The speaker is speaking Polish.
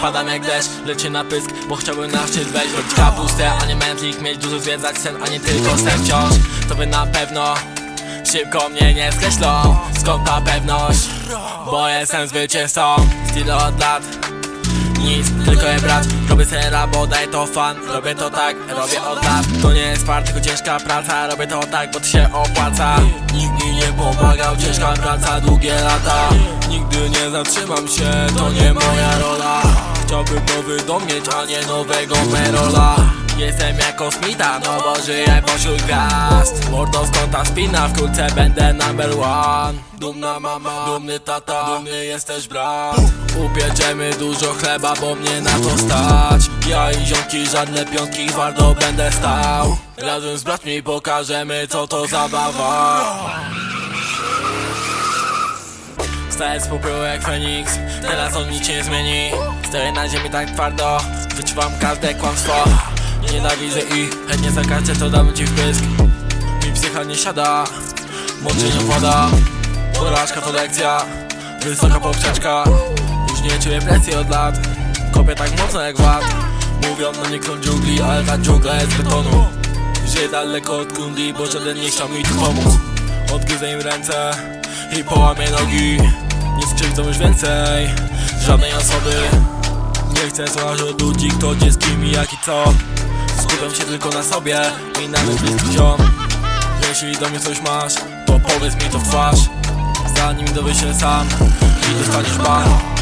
Padam jak deszcz, lecie na pysk Bo chciałbym na szczyt wejść. Robić kapustę, a nie mętlik Mieć dużo zwiedzać sen, a nie tylko sen wciąż. To by na pewno Szybko mnie nie skreślą Skąd ta pewność? Bo jestem zwycięzcą. Styl od lat nic, tylko je brać. Robię sera, bo daje to fan Robię to tak, robię od lat. To nie jest fart, tylko ciężka praca Robię to tak, bo to się opłaca. Nikt mi nie pomagał, ciężka praca, długie lata Nigdy nie zatrzymam się, to nie moja rola. Chciałbym nowy dom mieć, a nie nowego Merola. Jestem jak kosmita, no bo żyję pośród gwiazd. Mordo z kąta spina, wkrótce będę number one. Dumna mama, dumny tata, dumny jesteś brat. Upieczemy dużo chleba, bo mnie na to stać. Ja i ziomki, żadne piątki, twardo będę stał. Razem z braćmi pokażemy co to zabawa Staję z jak Feniks. Teraz on nic nie zmieni. Stoję na ziemi tak twardo. Wyczuwam każde kłamstwo. Nienawidzę ich Chętnie za to dam ci wpysk Mi psycha nie siada. Moczy nie wpada Porażka to lekcja Wysoka poprzeczka. Już nie czuję presji od lat. Kopię tak mocno jak wad. Mówią na mnie dżungli Ale ta dżungla jest betonu. Żyję daleko od kundi Bo żaden nie chciał mi tu pomóc. Odgryzę im ręce I połamię nogi Nie skrzywdzą już więcej Żadnej osoby. Nie chcę słuchać od ludzi Kto gdzie z kim i jak i co. Skupiam się tylko na sobie I na mych bliskich Jeśli do mnie coś masz To powiedz mi to w twarz. Zanim dowiesz się sam I dostaniesz ban